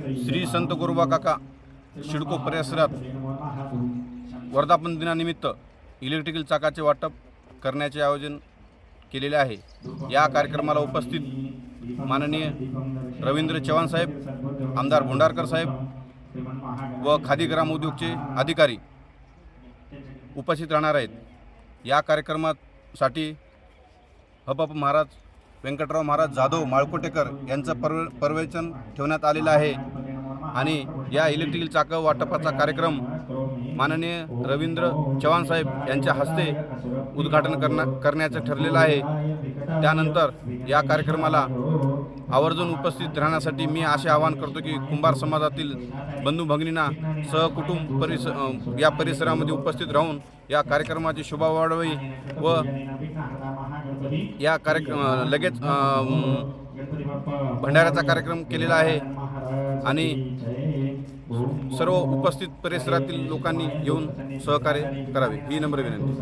श्री संत गुरुबा काका शिडको परिसरात वर्धापन दिनानिमित्त इलेक्ट्रिकल चाकाचे वाटप करण्याचे आयोजन केलेले आहे. या कार्यक्रमाला उपस्थित माननीय रवींद्र चव्हाण साहेब आमदार भोंडारकर साहेब व खादी ग्राम उद्योगचे अधिकारी उपस्थित राहणार आहेत. या कार्यक्रमासाठी हपप महाराज व्यंकटराव महाराज जाधव माळकोटेकर यांचं पर्व परवेचन ठेवण्यात आलेलं आहे. आणि या इलेक्ट्रिकल चाकं वाटपाचा कार्यक्रम माननीय रवींद्र चव्हाण साहेब यांच्या हस्ते उद्घाटन करण्या करण्याचं ठरलेलं आहे. त्यानंतर या कार्यक्रमाला आवर्जून उपस्थित राहण्यासाठी मी असे आवाहन करतो की कुंभार समाजातील बंधू भगिनींना सहकुटुंब परिस या परिसरामध्ये उपस्थित राहून या कार्यक्रमाची शोभा वाढवी व या कार्यक्रम लगेच भंडाऱ्याचा कार्यक्रम केलेला आहे. आणि सर्व उपस्थित परिसरातील लोकांनी येऊन सहकार्य करावे. ही नम्र विनंती.